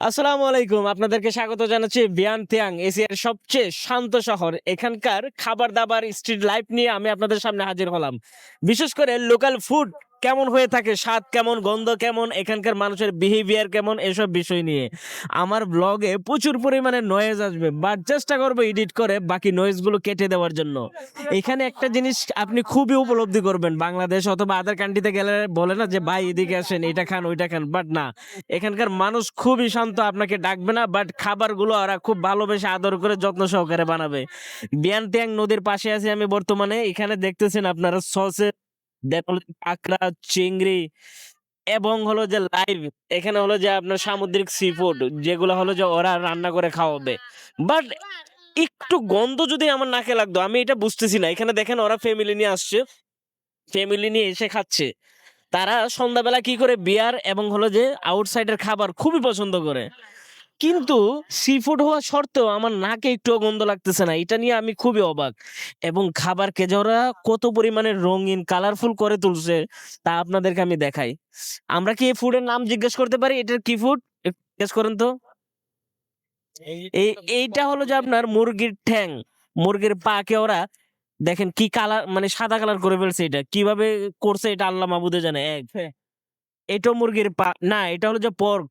আসসালামু আলাইকুম, আপনাদেরকে স্বাগত জানাচ্ছি বিয়ানতিয়াং এশিয়ার সবচেয়ে শান্ত শহর। এখানকার খাবার দাবার স্ট্রিট লাইফ নিয়ে আমি আপনাদের সামনে হাজির হলাম। বিশেষ করে লোকাল ফুড কেমন হয়ে থাকে, স্বাদ কেমন, গন্ধ কেমন, এখানকার মানুষের বিহেভিয়ার কেমন, এসব বিষয় নিয়ে। আমার ব্লগে প্রচুর পরিমাণে নয়েজ আসবে বাট চেষ্টা করব এডিট করে বাকি নয়েজগুলো কেটে দেওয়ার জন্য। এখানে একটা জিনিস আপনি খুবই উপলব্ধি করবেন, বাংলাদেশ অথবা আদার কান্ট্রিতে গেলে বলে না যে, ভাই, এদিকে আসেন, এটা খান, ওইটা খান বাট না। এখানকার মানুষ খুবই শান্ত, আপনাকে ডাকবে না বাট খাবারগুলো ওরা খুব ভালোবেসে আদর করে যত্ন সহকারে বানাবে। বিয়ান ট্যাং নদীর পাশে আছি আমি বর্তমানে, এখানে দেখতেছেন আপনারা সসে কাঁকড়া চিংড়ি এবং হলো যে লাইভ। এখানে হলো যে আপনার সামুদ্রিক সি ফুড যেগুলো হলো যে ওরা রান্না করে খাওয়াবে। বাট একটু গন্ধ যদি আমার নাকে লাগতো, আমি এটা বুঝতেছি না। এখানে দেখেন ওরা ফ্যামিলি নিয়ে আসছে। ফ্যামিলি নিয়ে এসে খাচ্ছে। তারা সন্ধ্যাবেলা কি করে বিয়ার এবং হলো যে আউটসাইডের খাবার খুবই পছন্দ করে। কিন্তু সি ফুড হওয়া সত্ত্বেও আমার নাকে একটু গন্ধ লাগতেছে না। এটা নিয়ে আমি খুবই অবাক। এবং খাবারকে যে ওরা কত পরিমাণে রঙিন কালারফুল করে তুলছে তা আপনাদেরকে আমি দেখাই। আমরা কি এই ফুডের নাম জিজ্ঞেস করতে পারি? এটার কি ফুড জিজ্ঞেস করেন তো। এই এইটা হলো যে আপনার মুরগির ঠ্যাং মুরগির পাকে ওরা দেখেন কি কালার মানে সাদা কালার করে ফেলছে এটা। কীভাবে করছে এটা আল্লাহ মাবুদে জানে। এক এটা মুরগির পা না এটা হলো যে পর্ক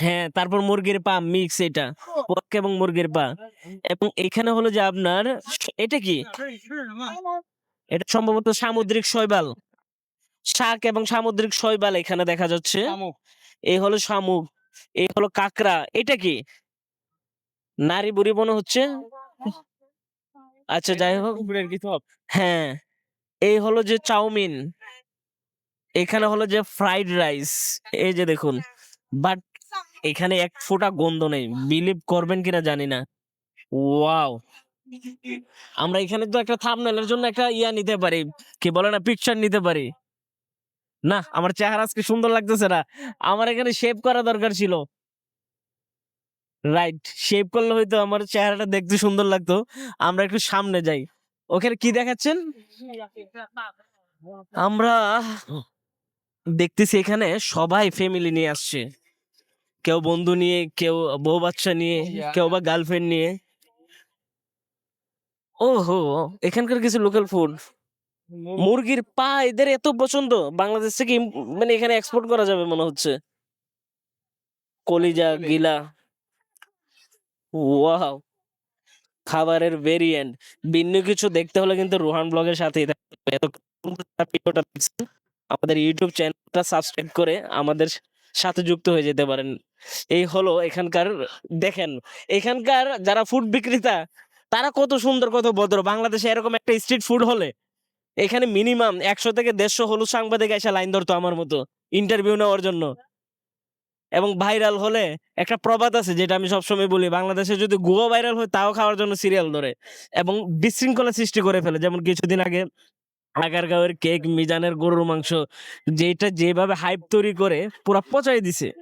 হ্যাঁ তারপর মুরগির পা মিক্স এটা পর্ক এবং মুরগির পা। এবং এখানে হলো যে আপনার এটা কি? এটা সম্ভবত সামুদ্রিক শৈবাল। শাক এবং সামুদ্রিক শৈবাল এখানে দেখা যাচ্ছে। এই হলো শামুক এই হলো কাকড়া এটা কি? নারী বুড়ি মনে হচ্ছে? আচ্ছা যাই হোক। হ্যাঁ এই হলো যে চাউমিন। এখানে হলো যে ফ্রাইড রাইস এই যে দেখুন। বাট এখানে এক ফোঁটা গন্ধ নেই। বিলিভ করবেন কিনা জানি না। ওয়াও আমরা এখানে তো একটা থামনেলের জন্য একটা ইয়া নিতে পারি। কি বলে না পিকচার নিতে পারি। না, আমার চেহারা আজকে সুন্দর লাগতেছে না। আমার এখানে শেভ করা দরকার ছিল। রাইট শেভ করলে হয়তো আমার চেহারাটা দেখতে সুন্দর লাগতো। আমরা একটু সামনে যাই। ওখানে কি দেখাচ্ছেন? আমরা দেখতেছি এখানে সবাই ফ্যামিলি নিয়ে আসছে। কেউ বন্ধু নিয়ে কেউ বউ বাচ্চা নিয়ে কেউ বা গার্লফ্রেন্ড নিয়ে। ও হো এখানকার কিছু লোকাল ফুড মুরগির পা এদের এত পছন্দ বাংলাদেশ থেকে মানে এখানে এক্সপোর্ট করা যাবে মনে হচ্ছে। কলিজা গিলা। ওয়াও খাবারের ভেরিয়েন্ট ভিন্ন কিছু দেখতে হলে কিন্তু রোহান ব্লগের থাকতে এত ভিডিওটা দেখছেন, আমাদের ইউটিউব চ্যানেলটা সাবস্ক্রাইব করে আমাদের সাথে যুক্ত হয়ে যেতে পারেন। এই হলো এখানকার, দেখেন, এখানকার যারা ফুড বিক্রেতা, তারা কত সুন্দর, কত ভদ্র। বাংলাদেশে এরকম একটা স্ট্রিট ফুড হলে এখানে মিনিমাম একশো থেকে দেড়শো হলুদ সাংবাদিক এসে লাইন ধরতো আমার মতো ইন্টারভিউ নেওয়ার জন্য। এবং ভাইরাল হলে একটা প্রবাদ আছে, যেটা আমি সবসময় বলি, বাংলাদেশে যদি গুয়া ভাইরাল হয়, তাও খাওয়ার জন্য সিরিয়াল ধরে। এবং বিশৃঙ্খলা সৃষ্টি করে ফেলে। যেমন কিছুদিন আগে আগারগাঁওয়ের কেক, মিজানের গরুর মাংস যেটা যেভাবে হাইপ তৈরি করে, পুরা পচাই দিছে।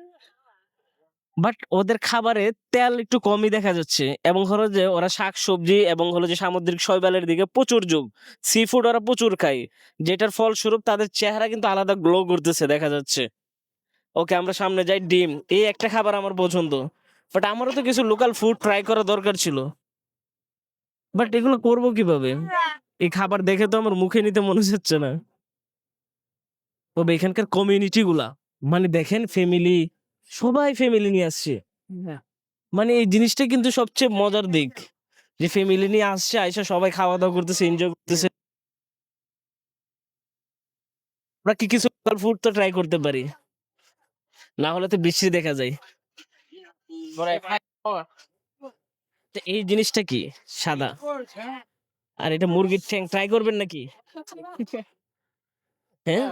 বাট ওদের খাবারে তেল একটু কমই দেখা যাচ্ছে। এবং হলো যে, ওরা শাক সবজি এবং হলো যে, সামুদ্রিক শৈবালের দিকে প্রচুর যোগ সি ফুড ওরা প্রচুর খায়। যেটার ফলস্বরূপ তাদের চেহারা কিন্তু আলাদা গ্লো করতেছে দেখা যাচ্ছে। ওকে আমরা সামনে যাই ডিম। এই একটা খাবার আমার পছন্দ। বাট আমারও তো কিছু লোকাল ফুড ট্রাই করা দরকার ছিল। বাট এগুলো করব কীভাবে? এই খাবার দেখে তো আমার মুখে নিতে মনে হচ্ছে না। তবে এখানকার কমিউনিটি গুলা মানে দেখেন ফ্যামিলি সবাই ফ্যামিলি নিয়ে আসছে। মানে এই জিনিসটা কিন্তু সবচেয়ে মজার দিক যে ফ্যামিলি নিয়ে আসছে আইসা সবাই খাওয়া দাওয়া করতেছে এনজয় করতেছে। আমরা কি কিছু লোকাল ফুড তো ট্রাই করতে পারি? না হলে তো বৃষ্টি দেখা যায়। এই জিনিসটা কি? সাদা। আর এটা মুরগির ঠ্যাং ট্রাই করবেন নাকি? হ্যাঁ?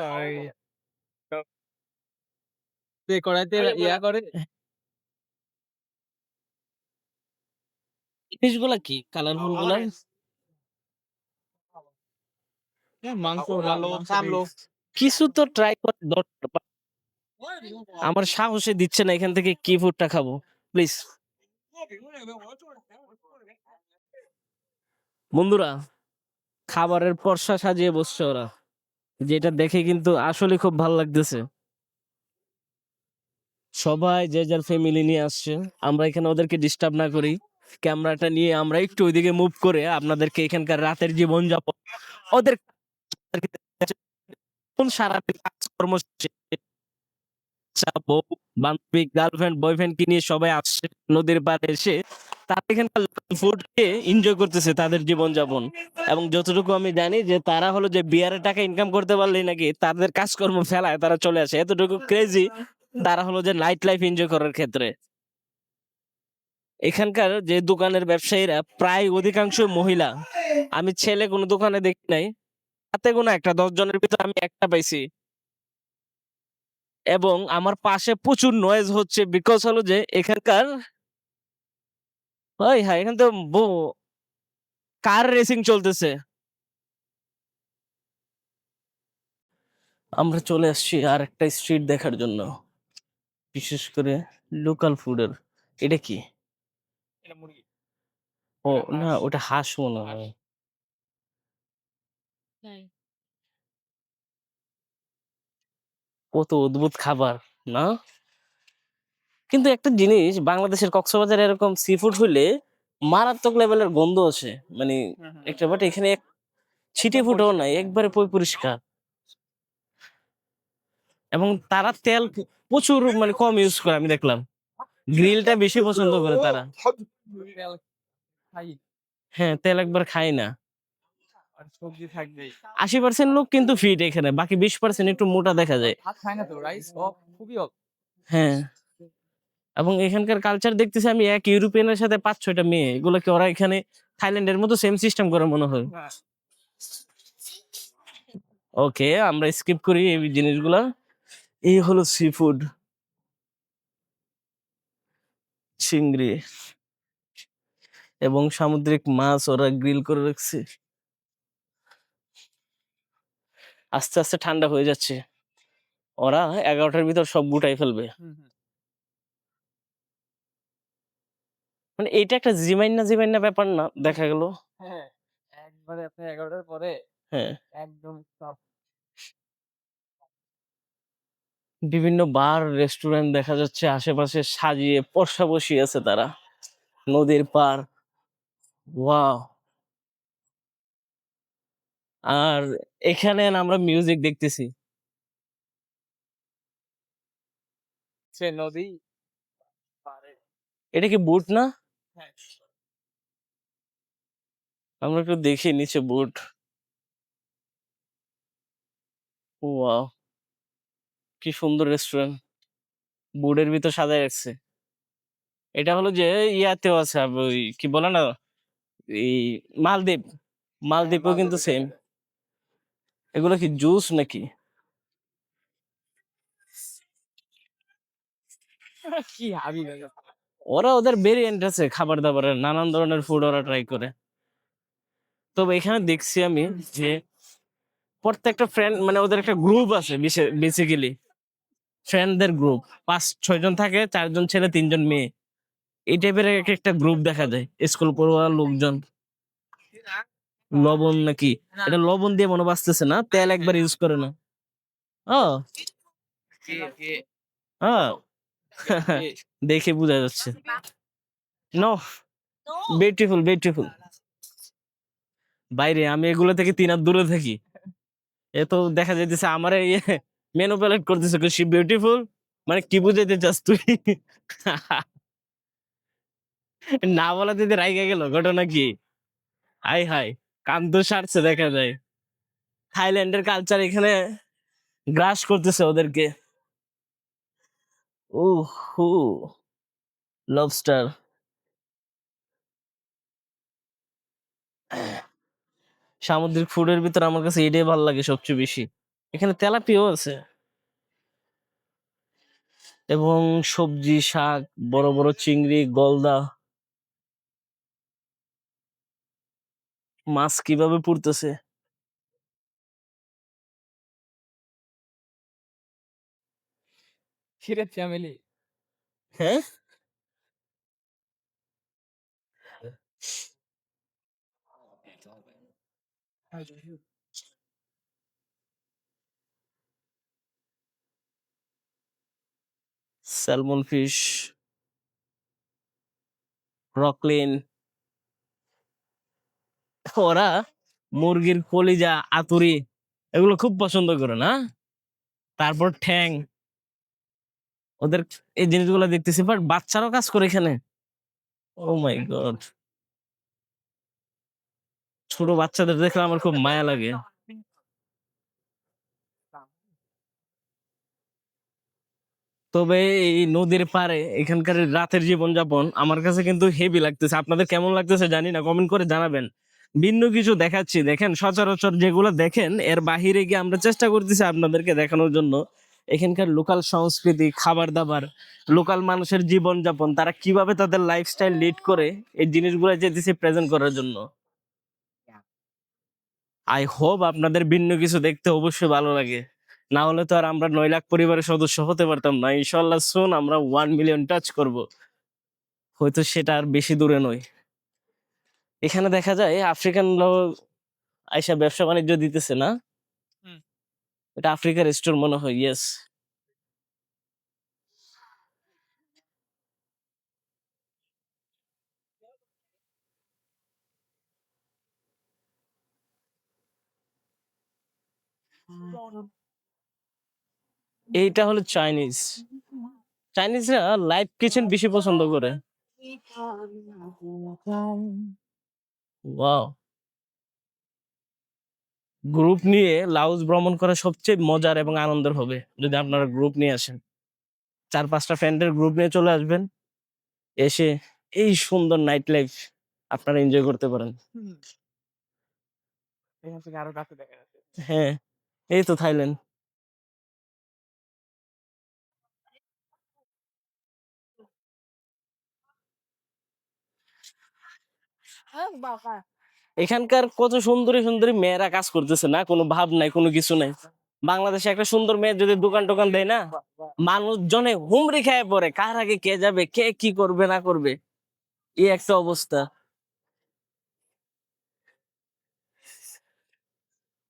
কড়াইতে ইয়া করে? জিনিসগুলা কি? কালারফুলগুলা মাংস ভালো, কিছু তো ট্রাই করে আমার সাহসে দিচ্ছে না এখান থেকে কি ফুডটা খাব প্লিজ বন্ধুরা, খাবারের পর্সা সাজিয়ে বসছে ওরা, যেটা দেখে কিন্তু আসলে খুব ভালো লাগতেছে। সবাই যে যার ফ্যামিলি নিয়ে আসছে, আমরা এখানে ওদেরকে ডিস্টার্ব না করি। ক্যামেরাটা নিয়ে আমরা একটু ওইদিকে মুভ করে আপনাদেরকে এখানকার রাতের জীবন যাপন ওদের সারা কাজকর্ম বান্ধবী গার্লফ্রেন্ড বয়ফ্রেন্ড কি নিয়ে সবাই আসছে, নদীর পাড়ে এসে তারা এখানকার ফুড খেয়ে এনজয় করতেছে তাদের জীবনযাপন। এবং যতটুকু আমি জানি যে তারা হলো যে বিয়ারের টাকা ইনকাম করতে পারলেই নাকি তাদের কাজকর্ম ফেলায় তারা চলে আসে। এতটুকু ক্রেজি তারা হলো যে নাইট লাইফ এনজয় করার ক্ষেত্রে। এখানকার যে দোকানের ব্যবসায়ীরা প্রায় অধিকাংশ মহিলা। আমি ছেলে কোনো দোকানে দেখি নাই। হাতে কোনো একটা, দশ জনের ভিতরে আমি একটা পাইছি। এবং আমার পাশে প্রচুর নয়েজ হচ্ছে বিকজ হলো যে এখানকার ওই হ্যাঁ। এখানে তো কার রেসিং চলতেছে। আমরা চলে আসছি আর একটা স্ট্রিট দেখার জন্য। বিশেষ করে লোকাল ফুডের এটা কি? ও না ওটা হাঁস মনে হয়। কত অদ্ভুত খাবার না? কিন্তু একটা জিনিস বাংলাদেশের কক্সবাজারে এরকম সি ফুড হইলে মারাত্মক লেভেলের গন্ধ আছে মানে একটা বাট এখানে এক ছিটে ফুটেও নাই একবারে পই পরিষ্কার। এবং তারা তেল প্রচুর মানে কম ইউজ করে আমি দেখলাম। গ্রিলটা বেশি পছন্দ করে তারা। হ্যাঁ তেল একবার খায় না। আশি পার্সেন্ট লোক কিন্তু ফিট এখানে বাকি বিশ পার্সেন্ট একটু মোটা দেখা যায়। খায় না তো রাইস খুবই হ্যাঁ। এবং এখানকার কালচার দেখতেছি আমি এক ইউরোপিয়ানের সাথে পাঁচ ছয়টা মেয়ে। এগুলোকে ওরা এখানে থাইল্যান্ডের মতো সেম সিস্টেম করে মনে হয়। ওকে আমরা স্কিপ করি এই জিনিসগুলা। এই হলো সি ফুড চিংড়ি। এবং সামুদ্রিক মাছ ওরা গ্রিল করে রাখছে। আস্তে আস্তে ঠান্ডা হয়ে যাচ্ছে। ওরা এগারোটার ভিতর সব গুটাই ফেলবে। মানে এটা একটা জিমাইন না জিমাইন না ব্যাপার না দেখা গেল। হ্যাঁ একবারে আপনি এগারোটার পরে হ্যাঁ। একদম সব বিভিন্ন বার রেস্টুরেন্ট দেখা যাচ্ছে আশেপাশে সাজিয়ে পর্সা বসিয়ে আছে তারা। নদীর পার ওয়াও! আর এখানে আমরা মিউজিক দেখতেছি। সে নদী এটা কি বুট না? আমরা একটু দেখি নিচে বুট ওয়াও। কি সুন্দর রেস্টুরেন্ট। বুটের ভিতর সাজায় রাখছে। এটা হলো যে ইয়াতেও আছে ওই কি বলে না? এই মালদ্বীপ। মালদ্বীপও কিন্তু সেম এগুলো কি জুস নাকি? কি হাবি ওরা ওদের ভেরিয়েন্ট আছে খাবার দাবারের নানান ধরনের ফুড ওরা ট্রাই করে। তবে এখানে দেখছি আমি যে প্রত্যেকটা ফ্রেন্ড মানে ওদের একটা গ্রুপ আছে বেসিক্যালি ফ্রেন্ডদের গ্রুপ পাঁচ ছয় জন থাকে চারজন ছেলে তিনজন মেয়ে। এই টাইপের এক একটা গ্রুপ দেখা যায়। স্কুল পড়ুয়া লোকজন। লবণ নাকি? এটা লবণ দিয়ে মনে বাঁচতেছে না? তেল একবার ইউজ করে না ও। হ্যাঁ দেখে বোঝা যাচ্ছে। নো বিউটিফুল বিউটিফুল বাইরে আমি এগুলো থেকে তিন হাত দূরে থাকি। এ তো দেখা যাইতেছে আমার মেনু প্যালেট করতেছে সি বিউটিফুল মানে কি বুঝাইতে চাস তুই? না বলা দিদি রাইগা গেল ঘটনা কি? হাই হাই কান্ত সারছে দেখা যায়। থাইল্যান্ডের কালচার এখানে গ্রাস করতেছে ওদেরকে। ও হু লবস্টার সামুদ্রিক ফুডের ভিতর আমার কাছে এটাই ভালো লাগে সবচেয়ে বেশি। এখানে তেলাপিও আছে। এবং সবজি, শাক, বড় বড় চিংড়ি, গলদা। মাছ কীভাবে পুড়তেছে? স্যালমন ফিশ রকলিন ওরা মুরগির কলিজা আতুরি এগুলো খুব পছন্দ করে না? তারপর ঠ্যাং। ওদের এই জিনিসগুলো দেখতেছি বাট বাচ্চারাও কাজ করে এখানে? ও মাই গড ছোট বাচ্চাদের দেখলে আমার খুব মায়া লাগে। তবে এই নদীর পারে এখানকার রাতের জীবনযাপন আমার কাছে কিন্তু হেভি লাগতেছে। আপনাদের কেমন লাগতেছে জানি না কমেন্ট করে জানাবেন। ভিন্ন কিছু দেখাচ্ছি দেখেন সচরাচর যেগুলো দেখেন এর বাহিরে গিয়ে আমরা চেষ্টা করতেছি আপনাদেরকে দেখানোর জন্য। এখানকার লোকাল সংস্কৃতি খাবার দাবার লোকাল মানুষের জীবনযাপন তারা কীভাবে তাদের লাইফস্টাইল লিড করে এই জিনিসগুলো যেতেছি প্রেজেন্ট করার জন্য? আই হোপ আপনাদের ভিন্ন কিছু দেখতে অবশ্যই ভালো লাগে। না হলে তো আর আমরা নয় লাখ পরিবারের সদস্য হতে পারতাম না। ইনশাল্লাহ শুন আমরা ওয়ান মিলিয়ন টাচ করব। হয়তো সেটা আর বেশি দূরে নয়। এখানে দেখা যায় আফ্রিকান লোক আইসা ব্যবসা বাণিজ্য দিতেছে না। এটা আফ্রিকার স্টোর মনে হয় ইয়েস এইটা হলো চাইনিজ চাইনিজরা লাইভ কিচেন বেশি পছন্দ করে। ওয়াও গ্রুপ নিয়ে লাউজ ভ্রমণ করা সবচেয়ে মজার এবং আনন্দের হবে যদি আপনারা গ্রুপ নিয়ে আসেন। চার পাঁচটা ফ্রেন্ডের গ্রুপ নিয়ে চলে আসবেন। এসে এই সুন্দর নাইট লাইফ আপনারা এনজয় করতে পারেন। হ্যাঁ এই তো থাইল্যান্ড। এখানকার কত সুন্দরী সুন্দরী মেয়েরা কাজ করতেছে না? কোনো ভাব নাই, কোনো কিছু নাই। বাংলাদেশে একটা সুন্দর মেয়ে যদি দোকান টোকান দেয় না, মানুষজনে হুমড়ি খেয়ে পড়ে। কার আগে কে যাবে, কে কি করবে, না করবে? এই একটা অবস্থা।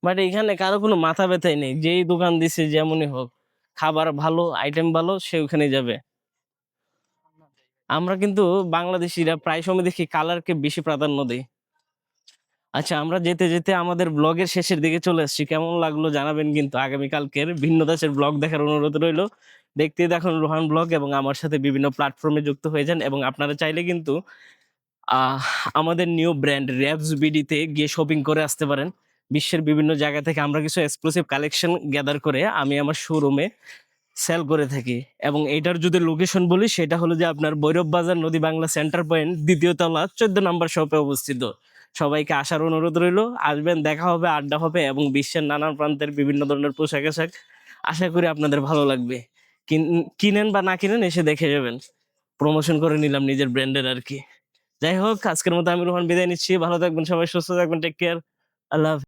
বাট এখানে কারও কোনো মাথা ব্যথাই নেই। যেই দোকান দিছে যেমনই হোক, খাবার ভালো আইটেম ভালো, সে ওখানে যাবে। আমরা কিন্তু বাংলাদেশিরা প্রায় সময় দেখি কালারকে বেশি প্রাধান্য দেই আচ্ছা আমরা যেতে যেতে আমাদের ব্লগের শেষের দিকে চলে আসছি। কেমন লাগল জানাবেন কিন্তু আগামীকালকের ভিন্ন দেশের ব্লগ দেখার অনুরোধ রইল। দেখতে দেখুন রোহান ব্লগ এবং আমার সাথে বিভিন্ন প্ল্যাটফর্মে যুক্ত হয়ে যান এবং আপনারা চাইলে কিন্তু আমাদের নিউ ব্র্যান্ড র্যাপস বিডিতে গিয়ে শপিং করে আসতে পারেন। বিশ্বের বিভিন্ন জায়গা থেকে আমরা কিছু এক্সক্লুসিভ কালেকশন গ্যাদার করে আমি আমার শোরুমে সেল করে থাকি। এবং এটার যদি লোকেশন বলি, সেটা হলো যে আপনার ভৈরব বাজার নদী বাংলা সেন্টার পয়েন্ট দ্বিতীয় তলা চোদ্দ নম্বর শপে অবস্থিত। সবাইকে আসার অনুরোধ রইল। আসবেন, দেখা হবে, আড্ডা হবে এবং বিশ্বের নানান প্রান্তের বিভিন্ন ধরনের পোশাক আশাক আশা করি আপনাদের ভালো লাগবে। কিন- কিনেন বা না কিনেন এসে দেখে যাবেন। প্রমোশন করে নিলাম নিজের ব্র্যান্ডের আর কি। যাই হোক, আজকের মতো আমি রোহান বিদায় নিচ্ছি। ভালো থাকবেন সবাই, সুস্থ থাকবেন টেক কেয়ার আল্লাহ।